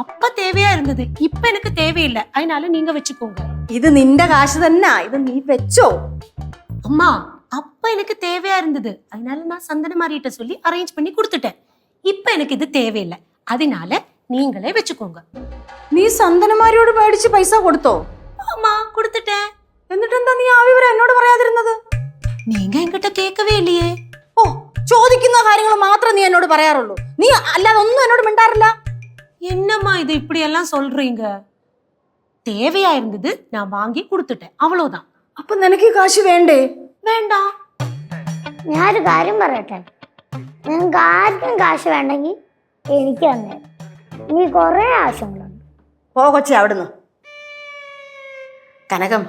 அப்ப தேவையா இருந்தது இப்ப எனக்கு தேவையில்லை அதனால நீங்க வச்சுக்கோங்க ഇത് നിന്റെ കാശ് തന്നെ ഇത് നീ വെച്ചോ அம்மா அப்ப எனக்கு தேவையா இருந்தது அதனால நான் சந்தன மாறிட்ட சொல்லி அரேஞ்ச் பண்ணி கொடுத்துட்டேன் இப்ப எனக்கு இது தேவையில்லை அதனால நீங்களே வச்சுக்கோங்க നീ സന്തനമാരിയോട് മേടിച്ച് പൈസ കൊടുത്തോ ஆமா கொடுத்துட்டேன் എന്നിട്ടെന്താ നീ ആ വിവരം എന്നോട് പറയാതിരുന്നത് நீங்க என்கிட்ட கேட்கவே இல்லையே ഓ ചോദിക്കുന്ന കാര്യങ്ങൾ മാത്രം നീ എന്നോട് പറയാറുള്ളൂ നീ അല്ലാതെ ഒന്നും എന്നോട് മിണ്ടാറില്ല என்னம்மா இது இப்படி எல்லாம் சொல்றீங்க தேவையா இருந்தது நான் வாங்கி கொடுத்துட்டேன் அவ்வளவுதான் അപ്പൊ നിനക്ക് ഈ കാശ് വേണ്ടേ வேண்டாம் ഞാനൊരു കാര്യം പറയട്ടെ നിങ്ങൾക്ക് ആർക്കും കാശ് വേണ്ടെങ്കിൽ എനിക്ക് തന്നെ നീ കുറേ ആവശ്യങ്ങളുണ്ട് പോ കൊച്ചെ അവിടുന്ന് കനകം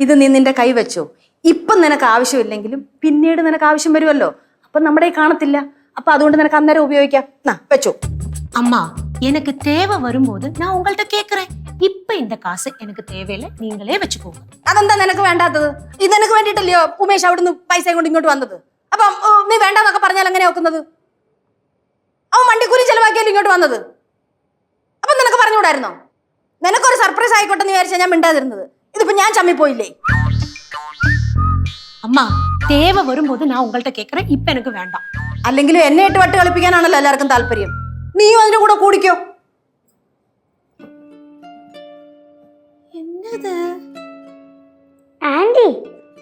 ഇത് നീ നിന്റെ കൈ വെച്ചോ ഇപ്പം നിനക്ക് ആവശ്യമില്ലെങ്കിലും പിന്നീട് നിനക്ക് ആവശ്യം വരുമല്ലോ അപ്പൊ നമ്മുടെ കൈ കാണത്തില്ല അപ്പൊ അതുകൊണ്ട് നിനക്ക് അന്നേരം ഉപയോഗിക്കാം നാ വെച്ചോ அம்மா எனக்கு தேவை வரும்போது நான் உங்கள்கிட்ட கேக்குறேன் இப்ப இந்த காசு எனக்கு தேவையில்லை நீங்களே வச்சுக்கோங்க അതെന്താ നിനക്ക് വേണ്ടാത്തത് ഇത് നിനക്ക് വേണ്ടിയിട്ടല്ലയോ ഉമേഷ് അവിടുന്ന് പൈസ കൊണ്ട് ഇങ്ങോട്ട് വന്നത് അപ്പം ഓ, നീ വേണ്ടാന്നൊക്കെ പറഞ്ഞാൽ എങ്ങനെയാ ഒക്കുന്നത് അവൻ വണ്ടിക്കൂലി ചെലവാക്കിയാലും ഇങ്ങോട്ട് വന്നത് അപ്പൊ നിനക്ക് പറഞ്ഞുകൂടായിരുന്നോ നിനക്കൊരു സർപ്രൈസ് ആയിക്കോട്ടെ എന്ന് വിചാരിച്ചാൽ ഞാൻ മിണ്ടാതിരുന്നത് ഇതിപ്പോ ഞാൻ ചമ്മിപ്പോയില്ലേ அம்மா தேவை வரும்போது நான் உங்கள்கிட்ட கேக்குறேன் இப்ப எனக்கு வேண்டாம் അല്ലെങ്കിലും എന്നെ ഇട്ട് വട്ട് കളിപ്പിക്കാനാണല്ലോ എല്ലാവർക്കും താല്പര്യം നീയും അതിന്റെ കൂടെ കൂടിക്കോ என்னது ആൻറ്റി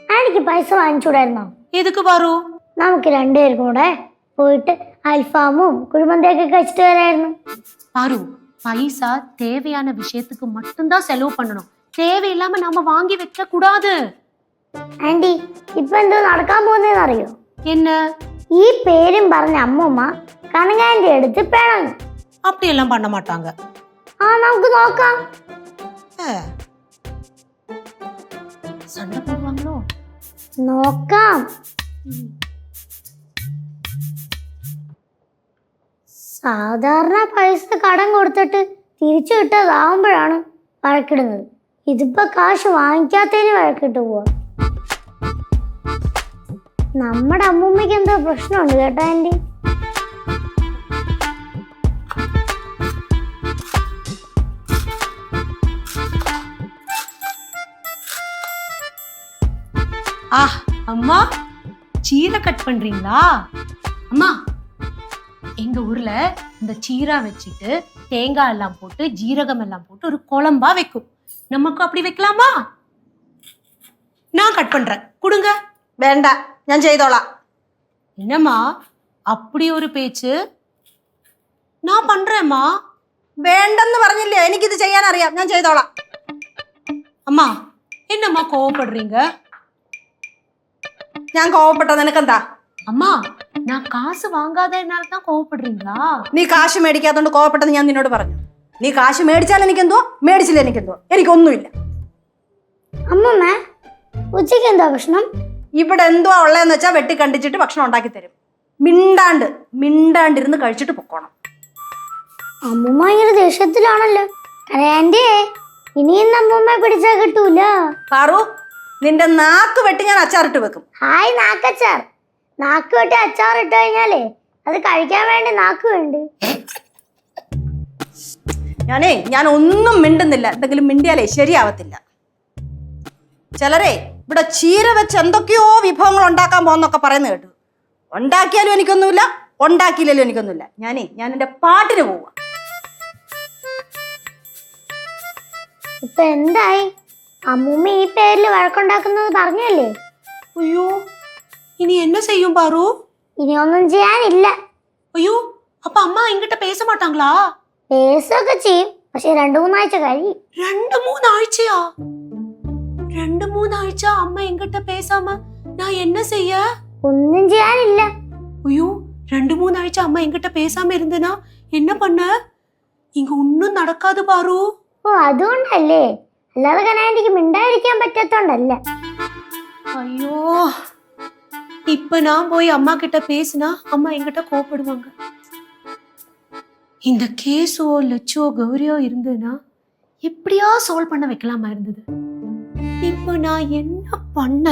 ആൻറ്റിക്ക് പൈസ വാങ്ങിച്ചൂടായിരുന്നോ எதுக்கு பாரு നമുക്ക് രണ്ടുപേർക്കും കൂടെ പോയിട്ട് അൽഫാമും കുഴിമന്തിയൊക്കെ കഴിച്ചിട്ട് വരായിരുന്നു பாரு பைசா தேவையான விஷயத்துக்கு மட்டும்தான் செலவு பண்ணணும் தேவையில்லாம நாம வாங்கி வைக்க கூடாது ആൻറ്റി ഇപ്പൊ എന്തോ നടക്കാൻ പോകുന്നതെന്ന് അറിയോ என்ன ഈ പേരും പറഞ്ഞ അമ്മൂമ്മ കനകാൻ്റെ അടുത്ത് പിണങ്ങും அப்படி எல்லாம் பண்ண மாட்டாங்க ആ നമുക്ക് നോക്കാം சண்டை போடுவாங்களோ നോക്കാം സാധാരണ പൈസ കടം കൊടുത്തിട്ട് തിരിച്ചു കിട്ടതാവുമ്പോഴാണ് വഴക്കിടുന്നത് ഇതിപ്പോ കാശ് വാങ്ങിക്കാത്തതിന് വഴക്കിട്ട് പോവാ നമ്മുടെ അമ്മൂമ്മയ്ക്ക് എന്തോ പ്രശ്നമുണ്ട് കേട്ടോ ആൻറ്റി ஆ அம்மா சீரை கட் பண்றீங்களா அம்மா எங்க ஊர்ல இந்த சீரா வச்சுட்டு தேங்காய் எல்லாம் போட்டு ஜீரகம் எல்லாம் போட்டு ஒரு குழம்பா வைக்கும் நமக்கு அப்படி வைக்கலாமா நான் கட் பண்றேன் கொடுங்க വേണ്ട ഞാൻ ചെയ്തോളാം என்னம்மா அப்படி ஒரு பேச்சு நான் பண்றேம்மா വേണ്ടെന്ന് പറഞ്ഞില്ലേ എനിക്കിത് ചെയ്യാൻ അറിയാം ഞാൻ ചെയ്തോളാം அம்மா என்னம்மா கோவப்படுறீங்க ഞാൻ കോവപ്പെട്ട നിനക്കെന്താ அம்மா நான் காசு வாங்காததுனால தான் கோவப்படுறீங்களா നീ കാശ് മേടിക്കാത്തോണ്ട് കോവപ്പെട്ടെന്ന് ഞാൻ നിന്നോട് പറഞ്ഞു നീ കാശ് മേടിച്ചാൽ എനിക്കെന്തോ മേടിച്ചില്ല എനിക്കെന്തോ എനിക്കൊന്നുമില്ല അമ്മൂമ്മ ഉച്ചയ്ക്ക് എന്താ പ്രശ്നം ഇവിടെ എന്തുവാ ഉള്ളതെന്ന് വെച്ചാൽ വെട്ടി കണ്ടിച്ചിട്ട് ഭക്ഷണം ഉണ്ടാക്കി തരും. മിണ്ടാണ്ട് മിണ്ടാണ്ടിരുന്ന് കഴിച്ചിട്ട് പൊക്കോണം. അമ്മൂമ്മ ഭയങ്കര ദേഷ്യത്തിലാണല്ലോ. ആന്റി ഇനിയും അമ്മൂമ്മ പിടിച്ചാ കിട്ടൂല. പറു നിന്റെ നാക്ക് വെട്ടി ഞാൻ അച്ചാറിട്ട് വെക്കും. ഹായ് നാക്കച്ചാർ. നാക്ക് വെട്ടി അച്ചാർ ഇട്ട് കഴിഞ്ഞാലേ അത് കഴിക്കാൻ വേണ്ടി നാക്ക് വേണ്ടി? ഞാനേ ഞാൻ ഒന്നും മിണ്ടുന്നില്ല. എന്തെങ്കിലും മിണ്ടിയാലേ ശരിയാവത്തില്ല. ചിലരെ ഇവിടെ ചീര വെച്ച് എന്തൊക്കെയോ വിഭവങ്ങൾ ഉണ്ടാക്കാൻ പോകുന്നൊക്കെ പറയുന്നത് കേട്ടു. ഉണ്ടാക്കിയാലും എനിക്കൊന്നുമില്ല ഉണ്ടാക്കിയില്ലല്ലോ എനിക്കൊന്നുമില്ല. ഞാനേ ഞാൻ എന്റെ പാട്ടിന് പോവാ. ഇപ്പൊ എന്തായി? അമ്മൂമ്മ ഈ പേരിൽ വഴക്കുണ്ടാക്കുന്നത് പറഞ്ഞല്ലേ? അയ്യോ ഇനി എന്നെ ചെയ്യും പാറു? ഇനി ഒന്നും ചെയ്യാനില്ല. അയ്യോ അപ്പൊ അമ്മ എങ്കിട്ട പേസ മാട്ടാങ്കളാ? പേസൊക്കെ ചെയ്യും പക്ഷെ രണ്ടു മൂന്നാഴ്ച കഴിയും രണ്ടു മൂന്നാഴ്ചയാ? രണ്ട് മൂന്നാഴ്ച അമ്മ എങ്കിട്ട പേസാമ ഞാൻ എന്നെ ചെയ്യാ ഒന്നും ചെയ്യാനില്ല അയ്യോ രണ്ട് മൂന്നാഴ്ച അമ്മ എങ്കിട്ട പേസാമ ഇരുന്നനാ എന്നെ പണ്ണ ഇങ്ങ ഒന്നും നടക്കാതെ പാറു ഓ അതുകൊണ്ടല്ലേ അല്ലാതെ കനാൻറ്റിക്ക് മിണ്ടായിരിക്കാൻ പറ്റാത്തോണ്ടല്ല അയ്യോ இப்ப நான் போய் அம்மா கிட்ட பேசினா அம்மா என்கிட்ட கோப்படுவாங்க இந்த கேஸோ லட்சோ கௌரியோ இருந்ததுன்னா எப்படியா சால்வ் பண்ண வைக்கலாமா இருந்தது இப்ப நான் என்ன பண்ண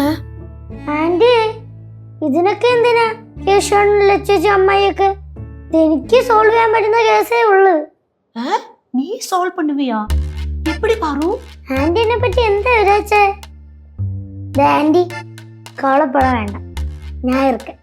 ഇതിനൊക്കെ എന്തിനാ കേശവണ്ണ ലക്ഷേച്ചി അമ്മായിയൊക്കെ? എനിക്ക് സോൾവ് ചെയ്യാൻ പറ്റുന്ന ഉള്ളൂ. நீ சால்வ் பண்ணுவியா எப்படி பாரு ആന്റിനെ പറ്റി എന്താ വിചാരിച്ചേ? ആന്റി കവളപ്പഴം വേണ്ട. ഞാൻ ഇരിക്കാം